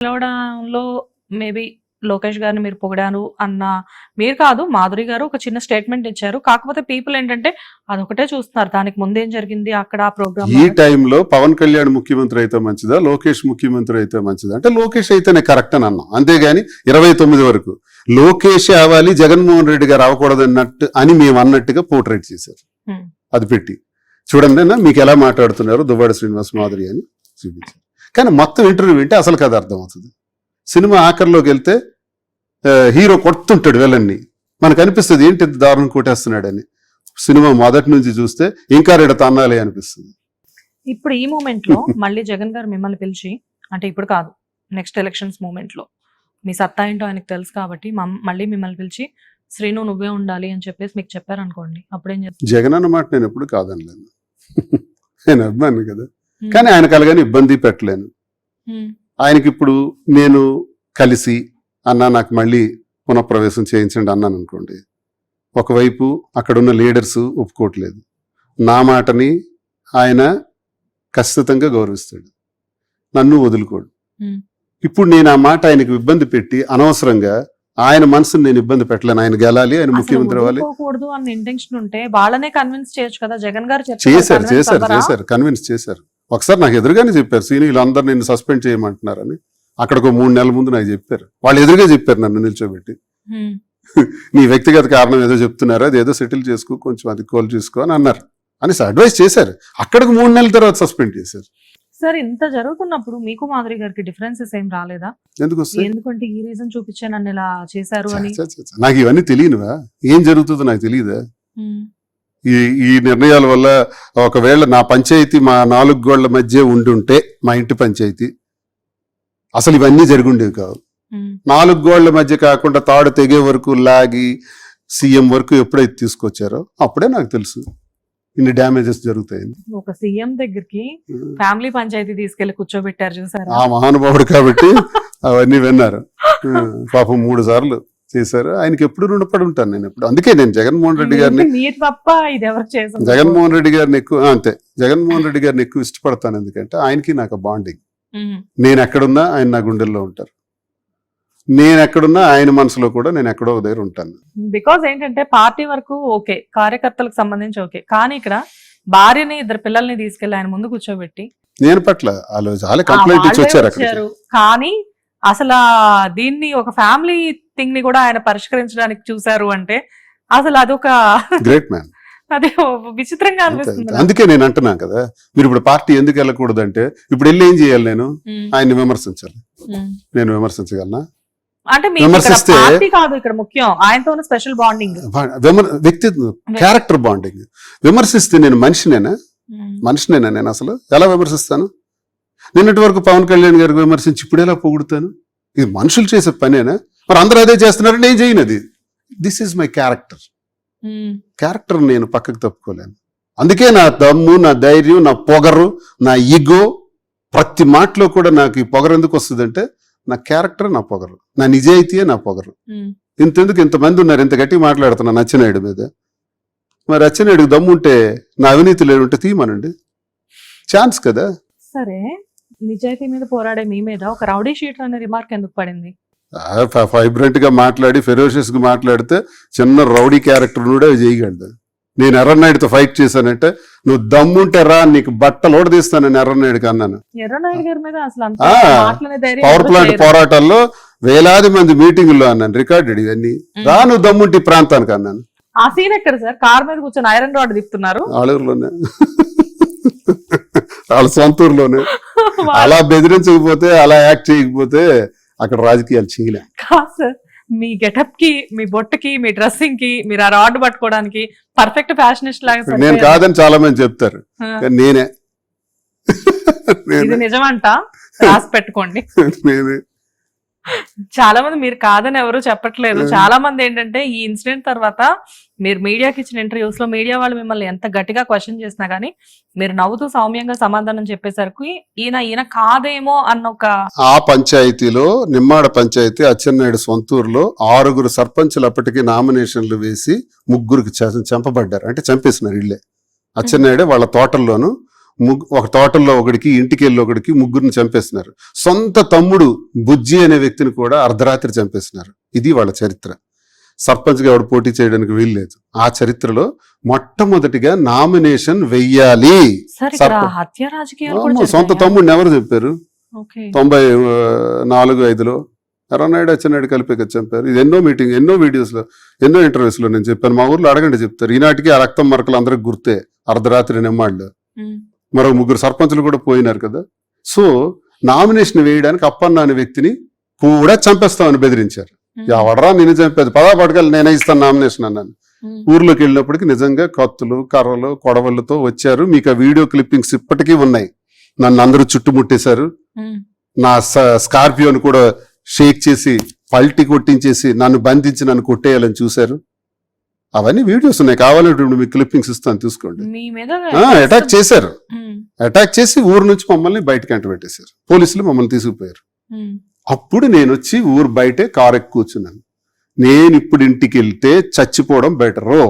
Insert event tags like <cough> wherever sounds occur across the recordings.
పిలవడంలో maybe Lokesh గారిని మీరు పొగిడారు అన్న మీరు కాదు మాధురి గారు ఒక చిన్న స్టేట్మెంట్ ఇచ్చారు. కాకపోతే పీపుల్ ఏంటంటే అదొకటే చూస్తున్నారు. దానికి ముందేం జరిగింది? అక్కడ ఆ ప్రోగ్రామ్ ఈ టైంలో పవన్ కళ్యాణ్ ముఖ్యమంత్రి అయితే మంచిదా? లోకేష్ ముఖ్యమంత్రి అయితే మంచిదా? అంటే లోకేష్ అయితేనే కరెక్ట్ అని అన్నాం. అంతేగాని ఇరవై తొమ్మిది వరకు లోకేష్ అవ్వాలి జగన్మోహన్ రెడ్డి గారు అవ్వకూడదు అన్నట్టు అని మేము అన్నట్టుగా పోర్ట్రేట్ చేశారు. అది పెట్టి. చూడండి మీకు ఎలా మాట్లాడుతున్నారు దువ్వాడ శ్రీనివాస్ మాధురి అని చూపించారు కానీ మొత్తం ఇంటర్వ్యూ వింటే అసలు కథ అర్థమవుతుంది. సినిమా ఆఖరిలోకి వెళ్తే హీరో కొడుతుంటాడు వెళ్ళన్ని. మనకు అనిపిస్తుంది ఏంటి దారుణం కొట్టేస్తున్నాడని. సినిమా మొదటి నుంచి చూస్తే ఇంకా రెడ తన్నాలి అనిపిస్తుంది. ఇప్పుడు ఈ మూమెంట్లో మళ్ళీ జగన్ గారు మిమ్మల్ని పిలిచి అంటే ఇప్పుడు కాదు నెక్స్ట్ ఎలక్షన్స్ మూమెంట్లో మీ సత్తా ఏంటో ఆయనకు తెలుసు కాబట్టి మళ్ళీ మిమ్మల్ని పిలిచి శ్రీను నువ్వే ఉండాలి అని చెప్పేసి మీకు చెప్పారు అనుకోండి అప్పుడేం జగన్ అన్నమాట నేను ఎప్పుడు కాదనలేను నేను అభిమాని కదా. కానీ ఆయనకు అలాగని ఇబ్బంది పెట్టలేను. ఆయనకి ఇప్పుడు నేను కలిసి అన్న నాకు మళ్ళీ పునఃప్రవేశం చేయించండి అన్నాను అనుకోండి. ఒకవైపు అక్కడున్న లీడర్స్ ఒప్పుకోవట్లేదు. నా మాటని ఆయన ఖచ్చితంగా గౌరవిస్తాడు. నన్ను వదులుకోడు. Hmm. ఇప్పుడు నేను ఆ మాట ఆయనకు ఇబ్బంది పెట్టి అనవసరంగా ఆయన మనసుని నేను ఇబ్బంది పెట్టలేను. ఆయన గెలాలి ఆయన ముఖ్యమంత్రి అవ్వాలి. వదులుకోకూడదు అన్న ఇంటెన్షన్ ఉంటే వాళ్ళనే కన్విన్స్ చేయొచ్చు కదా. జగన్ గారు చెప్పారు, చేశారు చేశారు? చేశారు కన్విన్స్ చేశారు. ఒకసారి నాకు ఎదురుగానే చెప్పారు సీని వీళ్ళందరూ నిన్ను సస్పెండ్ చేయమంటున్నారని. అక్కడికి ఒక మూడు నెలల ముందు నాకు చెప్పారు. వాళ్ళు ఎదురుగా చెప్పారు నన్ను నిల్చోబెట్టి. <laughs> నీ వ్యక్తిగత కారణం ఏదో చెప్తున్నారు అది ఏదో సెటిల్ చేసుకో కొంచెం అది కోల్ చూసుకో అని అన్నారు. అనేసి అడ్వైస్ చేశారు. అక్కడికి మూడు నెలల తర్వాత సస్పెండ్ చేశారు. సార్ ఇంత జరుగుతున్నప్పుడు మీకు మాధురి గారికి డిఫరెన్సెస్ ఏం రాలేదా? ఎందుకు ఎందుకంటే ఈ రీజన్ చూపించే నన్ను ఇలా చేశారు అని. నాకు ఇవన్నీ తెలియనువా? ఏం జరుగుతుందో నాకు తెలియదా. ఈ ఈ నిర్ణయాల వల్ల ఒకవేళ నా పంచాయతీ మా నాలుగు గోళ్ళ మధ్య ఉండుంటే మా ఇంటి పంచాయతీ. అసలు ఇవన్నీ జరుగుండేవి కావు. నాలుగు గోళ్ళ మధ్య కాకుండా తాడు తెగే వరకు లాగి సీఎం వరకు ఎప్పుడైతే తీసుకొచ్చారో అప్పుడే నాకు తెలుసు ఇన్ని డ్యామేజెస్ జరుగుతాయని. ఒక సీఎం దగ్గరికి ఫ్యామిలీ పంచాయతీ తీసుకెళ్ళి కూర్చోబెట్టారు చూసారా? ఆ మహానుభావుడు కాబట్టి అవన్నీ విన్నారు. పాపం మూడు సార్లు. చేశారు. ఆయనకి ఎప్పుడు రుణపడి ఉంటాను నేను ఎప్పుడు. అందుకే నేను జగన్మోహన్ రెడ్డి గారిని మీరు తప్ప ఇది ఎవరు చేసారు జగన్మోహన్ రెడ్డి గారిని ఎక్కువ అంతే. జగన్మోహన్ రెడ్డి గారిని ఎక్కువ ఇష్టపడతాను ఎందుకంటే ఆయనకి నాకు బాండింగ్. నేను ఎక్కడున్నా ఆయన నా గుండెల్లో ఉంటారు. నేను ఎక్కడున్నా ఆయన మనసులో కూడా నేను ఎక్కడో ఒక దగ్గర ఉంటాను. బికాజ్ ఏంటంటే పార్టీ వరకు ఓకే కార్యకర్తలకు సంబంధించి ఓకే. కానీ ఇక్కడ భార్యని ఇద్దరు పిల్లల్ని తీసుకెళ్ళి ఆయన ముందు కూర్చోబెట్టి నేను పట్ల వాళ్ళు కంప్లైంట్ ఇచ్చి వచ్చారు. కానీ అసలు దీన్ని ఒక ఫ్యామిలీ థింగ్ని కూడా ఆయన పరిష్కరించడానికి చూశారు అంటే అసలు అదొక గ్రేట్ మ్యాన్ అది విచిత్రంగా అనిపిస్తుంది. అందుకే నేను అంటున్నాను కదా మీరు ఇప్పుడు పార్టీ ఎందుకు వెళ్ళకూడదు అంటే ఇప్పుడు వెళ్ళి ఏం చేయాలి నేను? ఆయన్ని విమర్శించాలి. నేను విమర్శించగలనా? అంటే పార్టీ కాదు ఇక్కడ ముఖ్యం ఆయనతో స్పెషల్ బాండింగ్ వ్యక్తి క్యారెక్టర్ బాండింగ్ విమర్శిస్తే నేను మనిషినేనా? మనిషినేనా నేను అసలు? ఎలా విమర్శిస్తాను? నిన్నటి వరకు పవన్ కళ్యాణ్ గారికి విమర్శించి ఇప్పుడు ఎలా పొగుడుతాను? ఇది మనుషులు చేసే పనేనా? మరి అందరూ అదే చేస్తున్నారు నేను చేయను అది. This is my character character నేను పక్కకు తప్పుకోలేను. అందుకే నా దమ్ము నా ధైర్యం నా పొగరు నా ఈగో ప్రతి మాటలో కూడా నాకు ఈ పొగరు ఎందుకు వస్తుందంటే నా క్యారెక్టర్ నా పొగరు నా నిజాయితీయే నా పొగరు. ఇంతెందుకు ఇంతమంది ఉన్నారు ఇంత గట్టిగా మాట్లాడుతున్నా నచ్చినాయుడు మీద. మరి అచ్చెన్నాయుడికి దమ్ముంటే నా అవినీతి లేనుంటే తీయమనండి. ఛాన్స్ కదా? సరే నిజాయితీ మీద పోరాడే మీ మీద ఒక రౌడీ షీటర్ అనే రిమార్క్ ఎందుకు పడింది? వైబ్రెంట్గా మాట్లాడి ఫెరోషియస్గా మాట్లాడితే చిన్న రౌడీ క్యారెక్టర్ కూడా చేయగలదు నేను ఎర్రనాయుడితో ఫైట్ చేశానంటే నువ్వు దమ్ముంటే రా నీకు బట్టలు తీస్తానని ఎర్రనాయుడికి అన్నాను. Power plant. పోరాటాల్లో వేలాది మంది మీటింగుల్లో అన్నాను. రికార్డెడ్ ఇవన్నీ రా నువ్వు దమ్ముంటి ప్రాంతానికి అన్నాను. ఆ సీన్ ఎక్కడ సార్? కార్ మీద కూర్చొని ఐరన్ రాడ్ ఆలూరులోనే. వాళ్ళ సొంత ఊర్లోనే. <laughs> అలా బెదిరించకపోతే అలా యాక్ట్ చేయకపోతే అక్కడ రాజకీయాలు చేయలే. కాదు సార్ మీ గెటప్కి మీ బొట్టుకి మీ డ్రెస్సింగ్కి మీరు ఆ రాడ్ పట్టుకోవడానికి పర్ఫెక్ట్ ఫ్యాషనిస్ట్ లాగా నేను. కాదని చాలా మంది చెప్తారు ఇది నేనే. నిజమంట? రాసి పెట్టుకోండి. నేనే. చాలా మంది మీరు కాదని ఎవరు చెప్పట్లేదు. చాలా మంది ఏంటంటే ఈ ఇన్సిడెంట్ తర్వాత మీరు మీడియాకి ఇచ్చిన ఇంటర్వ్యూస్లో మీడియా వాళ్ళు మిమ్మల్ని ఎంత గట్టిగా క్వశ్చన్ చేసినా గానీ మీరు నవ్వుతూ సౌమ్యంగా సమాధానం చెప్పేసరికి ఈయన ఈయన కాదేమో అన్న ఒక ఆ పంచాయతీలో నిమ్మాడ పంచాయతీ అచ్చెన్నాయుడు సొంతూరులో ఆరుగురు సర్పంచులు అప్పటికి నామినేషన్లు వేసి ముగ్గురికి చంపబడ్డారు. అంటే చంపేసినారు ఇళ్ళే. అచ్చెన్నాయుడే వాళ్ళ తోటల్లోనూ ముగ్గు ఒక తోటల్లో ఒకడికి ఇంటికి వెళ్ళి ఒకడికి ముగ్గురిని చంపేస్తున్నారు. సొంత తమ్ముడు బుజ్జి అనే వ్యక్తిని కూడా అర్ధరాత్రి చంపేస్తున్నారు. ఇది వాళ్ళ చరిత్ర. సర్పంచ్గా ఎవడు పోటీ చేయడానికి వీల్లేదు ఆ చరిత్రలో మొట్టమొదటిగా నామినేషన్ వెయ్యాలి. సొంత? తమ్ముడిని ఎవరు చెప్పారు తొంభై నాలుగు ఐదులో. ఎర్రనాయుడు అచ్చెన్నాయుడు కలిపి చంపారు. ఇది ఎన్నో మీటింగ్ ఎన్నో వీడియోస్లో ఎన్నో ఇంటర్వ్యూస్లో నేను చెప్పాను. మా ఊర్లో అడగండి చెప్తారు. ఈనాటికి ఆ రక్తం మరకలు అందరికి గుర్తే. అర్ధరాత్రి నిమ్మాళ్ళు. మరో ముగ్గురు సర్పంచులు కూడా పోయినారు కదా. సో నామినేషన్ వేయడానికి అప్పన్న అనే వ్యక్తిని కూడా చంపేస్తామని బెదిరించారు. ఎవడరా నేను చంపేది. పదా పడగలు నేనే ఇస్తాను నామినేషన్ అన్నాను. ఊర్లోకి వెళ్ళినప్పటికి నిజంగా కత్తులు కర్రలు కొడవలతో వచ్చారు. మీకు ఆ వీడియో క్లిప్పింగ్స్ ఇప్పటికీ ఉన్నాయి. నన్ను అందరూ చుట్టుముట్టేశారు. నా స్కార్పియోని కూడా షేక్ చేసి పల్టీ కొట్టించేసి నన్ను బంధించి నన్ను కొట్టేయాలని చూశారు. అవన్నీ వీడియోస్ ఉన్నాయి. కావాలంటే మీకు క్లిప్పింగ్స్ ఇస్తాను మీద అటాక్ చేశారు. అటాక్ చేసి ఊరు నుంచి మమ్మల్ని బయటకి అంట పెట్టేశారు పోలీసులు మమ్మల్ని తీసుకుపోయారు. అప్పుడు నేను వచ్చి ఊరు బయటే కారు ఎక్కి కూర్చున్నాను. నేను ఇప్పుడు ఇంటికి వెళ్తే చచ్చిపోవడం బెటరు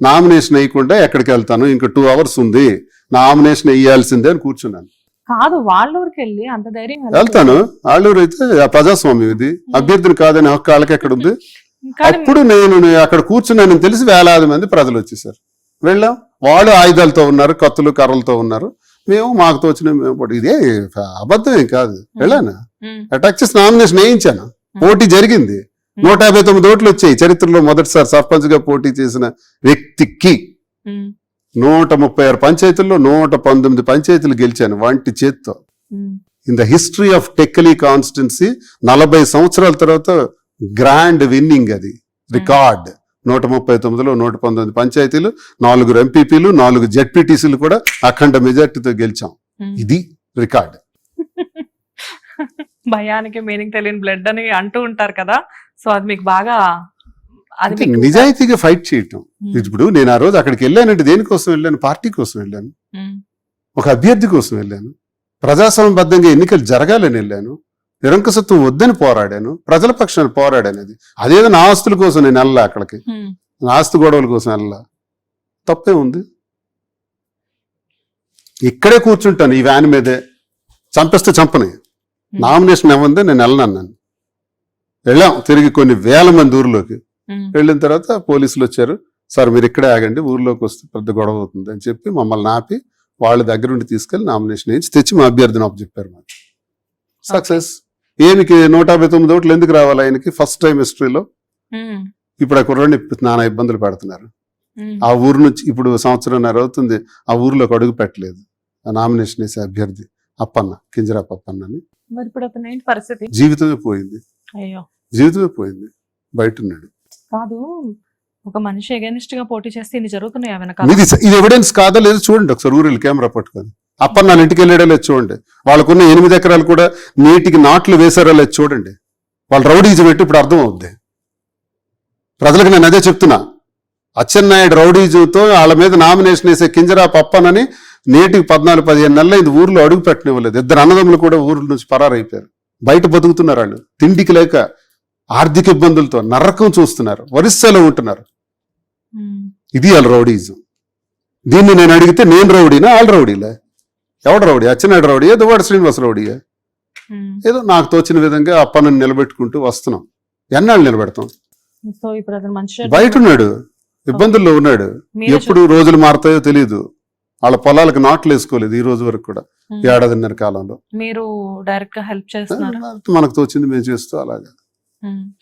నామినేషన్ వేయకుండా ఎక్కడికి వెళ్తాను? ఇంకా టూ అవర్స్ ఉంది. నామినేషన్ వేయాల్సిందే అని కూర్చున్నాను. కాదు వాళ్ళ ఊరికి వెళ్ళి అంత ధైర్యం వెళ్తాను. ఆళ్ళూరు అయితే ప్రజాస్వామ్యం ఇది. అభ్యర్థిని కాదని హక్కు వాళ్ళకి ఎక్కడ ఉంది? అప్పుడు నేను అక్కడ కూర్చున్నానని తెలిసి వేలాది మంది ప్రజలు వచ్చేసారు. వెళ్ళాం. వాళ్ళు ఆయుధాలతో ఉన్నారు కత్తులు కర్రలతో ఉన్నారు. మేము మాకు తోచిన మేము. ఇదే అబద్ధం ఏం కాదు. వెళ్ళాను? అటాక్ చేసి నామినేషన్ వేయించాను. పోటీ జరిగింది. నూట యాభై తొమ్మిది ఓట్లు వచ్చాయి. చరిత్రలో మొదటిసారి సర్పంచ్గా పోటీ చేసిన వ్యక్తికి నూట ముప్పై ఆరు పంచాయతీల్లో నూట పంతొమ్మిది పంచాయతీలు గెలిచాను వంటి చేత్తో. In the history of Tekkali constituency నలభై సంవత్సరాల తర్వాత గ్రాండ్ విన్నింగ్ అది. రికార్డ్. నూట ముప్పై తొమ్మిదిలో నూట పంతొమ్మిది పంచాయతీలు నాలుగు ఎంపీపీలు నాలుగు జెడ్పీటీసీలు కూడా అఖండ మెజార్టీతో గెలిచాం. ఇది రికార్డ్. <laughs> భయానికి మీనింగ్ తెలియని బ్లడ్ అని అంటూ ఉంటారు కదా. సో అది మీకు బాగా అది నిజాయితీగా ఫైట్ చేయటం. ఇప్పుడు నేను ఆ రోజు అక్కడికి వెళ్ళానంటే దేనికోసం వెళ్ళాను? పార్టీ కోసం వెళ్ళాను. ఒక అభ్యర్థి కోసం వెళ్ళాను. ప్రజాస్వామ్యబద్ధంగా ఎన్నికలు జరగాలని వెళ్ళాను. నిరంకుశత్వం వద్దని పోరాడాను ప్రజల పక్షాన్ని పోరాడాను అది. అదేదో నా ఆస్తుల కోసం నేను వెళ్ళా అక్కడికి. నా ఆస్తి గొడవల కోసం వెళ్ళా తప్పే ఉంది. ఇక్కడే కూర్చుంటాను ఈ వ్యాన్ మీదే. చంపేస్తే చంపని. నామినేషన్ ఏముంది నేను వెళ్ళనన్నాను వెళ్ళాం. తిరిగి కొన్ని వేల మంది ఊర్లోకి. వెళ్ళిన తర్వాత పోలీసులు వచ్చారు. సార్ మీరు ఇక్కడే ఆగండి. ఊర్లోకి వస్తే పెద్ద గొడవ అవుతుంది అని చెప్పి మమ్మల్ని ఆపి వాళ్ళ దగ్గర నుండి తీసుకెళ్ళి నామినేషన్ వేయించి తెచ్చి మా అభ్యర్థిని అప్పు చెప్పారు మాకు. సక్సెస్. ఏమికి నూట యాభై తొమ్మిది ఓట్లు ఎందుకు రావాలి ఆయనకి? ఫస్ట్ టైం హిస్టరీలో ఇప్పుడు ఆ కుర్రాడిని నానా ఇబ్బందులు పెడుతున్నారు. ఆ ఊరు నుంచి ఇప్పుడు సంవత్సరంన్నర అవుతుంది. ఆ ఊర్లోకి అడుగు పెట్టలేదు. ఆ నామినేషన్ వేసే అభ్యర్థి అప్పన్న కింజరాప్ అప్పన్న అని పరిస్థితి? జీవితమే పోయింది. అయ్యో. జీవితమే పోయింది. బయట ఉన్నాడు కాదు ఒక మనిషి ఎగనిస్ట్గా పోటీ చేస్తే ఇన్ని జరుగుతున్నాయి ఇది ఎవిడెన్స్ కాదో? లేదో చూడండి ఒకసారి ఊరిలో కెమెరా పట్టుకొని. అప్పన్న వాళ్ళ ఇంటికి వెళ్ళాడో లేదు చూడండి. వాళ్ళకున్న ఎనిమిది ఎకరాలు కూడా నీటికి నాట్లు వేశారో లేదు చూడండి. వాళ్ళు రౌడీజం పెట్టి ఇప్పుడు అర్థం అవుద్ది ప్రజలకు నేను అదే చెప్తున్నా. అచ్చెన్నాయుడు రౌడీజంతో వాళ్ళ మీద నామినేషన్ వేసే కింజరా పప్పనని నేటికి పద్నాలుగు పదిహేను నెలలు ఇది ఊర్లో అడుగు పెట్టనివ్వలేదు. ఇద్దరు అన్నదమ్ములు కూడా ఊర్ల నుంచి పరారైపోయారు. బయట బతుకుతున్నారు వాళ్ళు. తిండికి లేక ఆర్థిక ఇబ్బందులతో నరకం చూస్తున్నారు. ఒరిస్సాలో ఉంటున్నారు. ఇది వాళ్ళ రౌడీజం. దీన్ని నేను అడిగితే నేను రౌడీనా? వాళ్ళ రౌడీలే? ఎవడు రౌడీ? అచ్చెన్నాయుడు రౌడీయా దువ్వాడ శ్రీనివాస రౌడీయా. ఏదో నాకు తోచిన విధంగా అప్పను నిలబెట్టుకుంటూ వస్తున్నాం. ఎన్నాళ్ళు నిలబెడతాం? బయట ఉన్నాడు. ఇబ్బందుల్లో ఉన్నాడు. ఎప్పుడు రోజులు మారుతాయో తెలియదు వాళ్ళ పొలాలకు నాట్లు వేసుకోలేదు ఈ రోజు వరకు కూడా ఏడాదిన్నర కాలంలో. మీరు డైరెక్ట్గా హెల్ప్ చేస్తున్నారా. మనకు తోచింది మేము చేస్తూ అలాగా.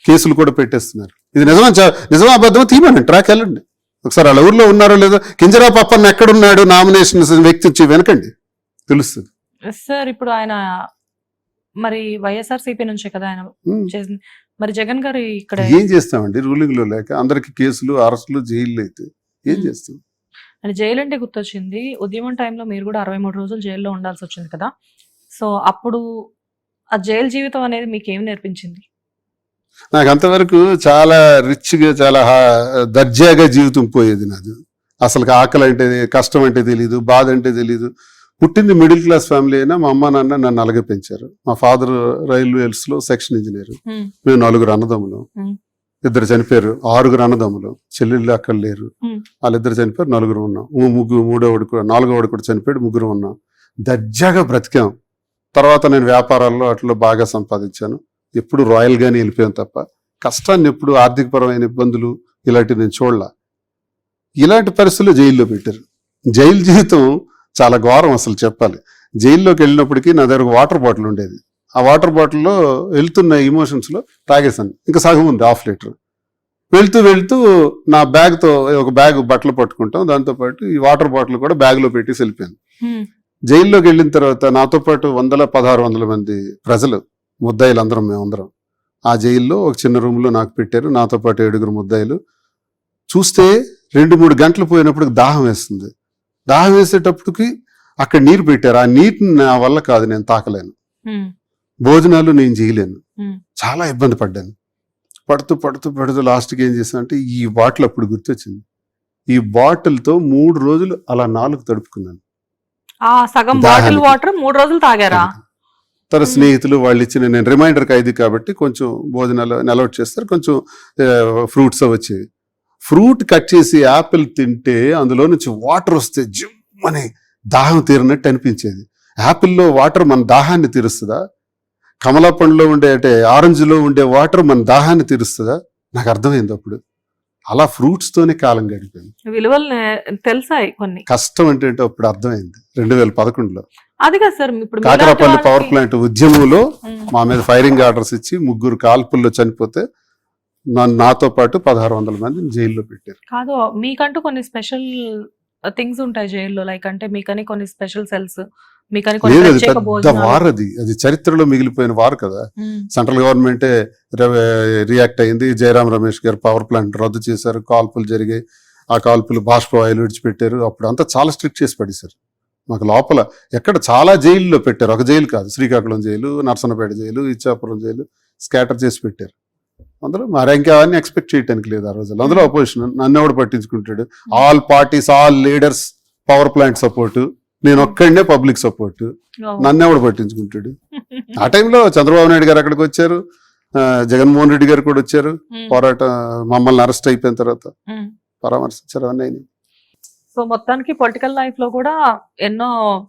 కేసులు కూడా పెట్టేస్తున్నారు. ఇది నిజమా? నిజమా అబద్ధమా? తీయమని ట్రాక్ వెళ్ళండి. ఒకసారి వాళ్ళ ఊర్లో ఉన్నారో లేదో కింజరా పప్పన్న ఎక్కడున్నాడు? నామినేషన్ వ్యక్తి వచ్చి వెనకండి. తెలుస్తుంది. సార్ ఇప్పుడు ఆయన మరి వైఎస్ఆర్ సిపి నుంచే కదా ఆయన. చేసింది మరి జగన్ గారు ఇక్కడ ఏం చేస్తామండి? రూలింగ్లో లేక అందరికి కేసులు అరెస్టులు జైళ్ళు అయితే ఏం. చేస్తాం? ఆయన జైలు అంటే గుర్తొచ్చింది. ఉద్యమం టైంలో మీరు కూడా అరవై మూడు రోజులు జైల్లో ఉండాల్సి వచ్చింది కదా. సో అప్పుడు ఆ జైలు జీవితం అనేది మీకు ఏం నేర్పించింది? నాకు అంతవరకు చాలా రిచ్గా చాలా దర్జాగా జీవితం పోయేది నాది. అసలు ఆకలి అంటే కష్టం అంటే తెలియదు బాధ అంటే తెలియదు పుట్టింది మిడిల్ క్లాస్ ఫ్యామిలీ అయినా మా అమ్మ నాన్న నన్ను అలాగే పెంచారు. మా ఫాదర్ రైల్వేస్లో సెక్షన్ ఇంజనీర్. మేము నలుగురు అన్నదమ్ములు. ఇద్దరు చనిపోయారు. ఆరుగురు అన్నదమ్ములు. చెల్లెళ్ళు అక్కడ లేరు. వాళ్ళిద్దరు చనిపోయారు. నలుగురు ఉన్నాం. ముగ్గురు మూడోవాడు కూడా నాలుగోవాడు కూడా చనిపోయాడు. ముగ్గురు ఉన్నాం. దర్జాగా బ్రతికాం. తర్వాత నేను వ్యాపారాల్లో అట్లా బాగా సంపాదించాను. ఎప్పుడు రాయల్ గానే వెళ్ళిపోయాను తప్ప కష్టాన్ని ఎప్పుడు ఆర్థికపరమైన ఇబ్బందులు ఇలాంటివి నేను చూడలా. ఇలాంటి పరిస్థితుల్లో జైల్లో పెట్టారు. జైలు జీవితం చాలా ఘోరం అసలు చెప్పాలి. జైల్లోకి వెళ్ళినప్పటికీ నా దగ్గర వాటర్ బాటిల్ ఉండేది. ఆ వాటర్ బాటిల్లో వెళ్తున్న ఎమోషన్స్లో తాగేశాను. ఇంకా సగం ఉంది హాఫ్ లీటర్. వెళ్తూ వెళ్తూ నా బ్యాగ్తో ఒక బ్యాగ్ బట్టలు పట్టుకుంటాం. దాంతో పాటు ఈ వాటర్ బాటిల్ కూడా బ్యాగ్లో పెట్టి వెళ్ళిపోయాను. జైల్లోకి వెళ్ళిన తర్వాత నాతో పాటు వందల పదహారు వందల మంది ప్రజలు ముద్దాయిలు అందరం మేమందరం ఆ జైల్లో ఒక చిన్న రూమ్లో నాకు పెట్టారు. నాతో పాటు ఏడుగురు ముద్దాయిలు. చూస్తే రెండు మూడు గంటలు పోయినప్పుడు దాహం వేస్తుంది. దాహం వేసేటప్పటికి అక్కడ నీరు పెట్టారు. ఆ నీటిని నా వల్ల కాదు నేను తాకలేను. భోజనాలు నేను చేయలేను. చాలా ఇబ్బంది పడ్డాను. పడుతూ పడుతూ పడుతూ లాస్ట్కి ఏం చేశాను అంటే ఈ బాటిల్ అప్పుడు గుర్తొచ్చింది. ఈ బాటిల్తో మూడు రోజులు అలా నాలుగు తడుపుకున్నాను. ఆ సగం బాటిల్ దాహానికి. వాటర్ మూడు రోజులు తాగారా? తన. స్నేహితులు వాళ్ళు ఇచ్చిన నేను రిమైండర్ ఖైదీ కాబట్టి కొంచెం భోజనాలు అలౌట్ చేస్తారు. కొంచెం ఫ్రూట్స్ వచ్చేవి. ఫ్రూట్ కట్ చేసి యాపిల్ తింటే అందులో నుంచి వాటర్ వస్తే జిమ్ అని దాహం తీరినట్టు అనిపించేది. యాపిల్లో వాటర్ మన దాహాన్ని తీరుస్తుందా? కమలా పండులో ఉండే అంటే ఆరెంజ్లో ఉండే వాటర్ మన దాహాన్ని తీరుస్తుందా? నాకు అర్థమైంది అప్పుడు. అలా ఫ్రూట్స్ తోనే కాలం గడిపోయింది విలువలు తెలిసాయి కొన్ని. కష్టం అంటే అప్పుడు అర్థమైంది. రెండు వేల పదకొండులో. అది కాదు సార్ ఇప్పుడు కాకరపల్లి పవర్ ప్లాంట్ ఉద్యమంలో మా మీద ఫైరింగ్ ఆర్డర్స్ ఇచ్చి ముగ్గురు కాల్పుల్లో చనిపోతే నాతో పాటు పదహారు వందల మందిని జైల్లో పెట్టారు. కాదు మీకంటూ కొన్ని స్పెషల్ థింగ్స్ ఉంటాయి జైల్లో. లైక్ అంటే మీకని కొన్ని స్పెషల్ సెల్స్ పెద్ద వార్ అది. అది చరిత్రలో మిగిలిపోయిన వార్ కదా. సెంట్రల్ గవర్నమెంటే రియాక్ట్ అయింది. జయరాం రమేష్ గారు పవర్ ప్లాంట్ రద్దు చేశారు. కాల్పులు జరిగాయి. ఆ కాల్పులు బాష్పవాయులు విడిచిపెట్టారు. అప్పుడు అంతా చాలా స్ట్రిక్ట్ చేసి పడేశారు. మాకు లోపల ఎక్కడ చాలా జైల్లో పెట్టారు. ఒక జైలు కాదు. Srikakulam jail Narasannapeta jail Ichchapuram jail scatter చేసి పెట్టారు. అందులో మరి ఇంకా అవన్నీ ఎక్స్పెక్ట్ చేయడానికి లేదు ఆ రోజుల్లో. అందులో అపోజిషన్ నన్ను ఎవడు పట్టించుకుంటాడు? All parties all leaders power plant support నేను ఒక్కడనే పబ్లిక్ సపోర్ట్. నన్ను ఎవడు పట్టించుకుంటాడు? <laughs> ఆ టైంలో చంద్రబాబు నాయుడు గారు అక్కడికి వచ్చారు. జగన్మోహన్ రెడ్డి గారు కూడా వచ్చారు. ఉమ్, పోరాట మమ్మల్ని అరెస్ట్ అయిపోయిన తర్వాత. ఉమ్. పరామర్శించారు అవన్నీ అయినాయి. సో మొత్తానికి పొలిటికల్ లైఫ్లో కూడా ఎన్నో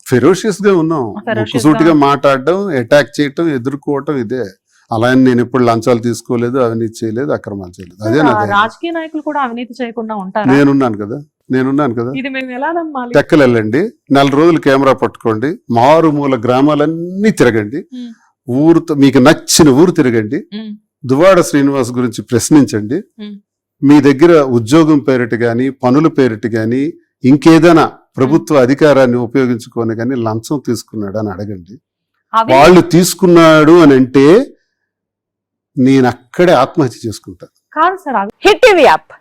ఫెరోషియస్గా ఉన్నాం. Ferocious ముక్కుసూటిగా గా. మాట్లాడడం అటాక్ చేయటం ఎదుర్కోవటం ఇదే. అలా నేను ఇప్పుడు లంచాలు తీసుకోలేదు అవినీతి చేయలేదు అక్రమాలు చేయలేదు. అదే. రాజకీయ నాయకులు కూడా అవినీతి చేయకుండా ఉంటారా? నేనున్నాను కదా నేనున్నాను కదా. ఇది మేము ఎలా నమ్మాలి? టెక్కలు వెళ్ళండి నెల రోజులు కెమెరా పట్టుకోండి మారుమూల గ్రామాలన్నీ తిరగండి ఊరుతో మీకు నచ్చిన ఊరు తిరగండి దువాడ శ్రీనివాస్ గురించి ప్రశ్నించండి. మీ దగ్గర ఉద్యోగం పేరిట గాని పనుల పేరిట గాని ఇంకేదైనా ప్రభుత్వ అధికారాన్ని ఉపయోగించుకొని కానీ లంచం తీసుకున్నాడు అని అడగండి. వాళ్ళు తీసుకున్నాడు అని అంటే నేను అక్కడే ఆత్మహత్య చేసుకుంటాను కాదు సార్ హిట్ టీవీ యాప్.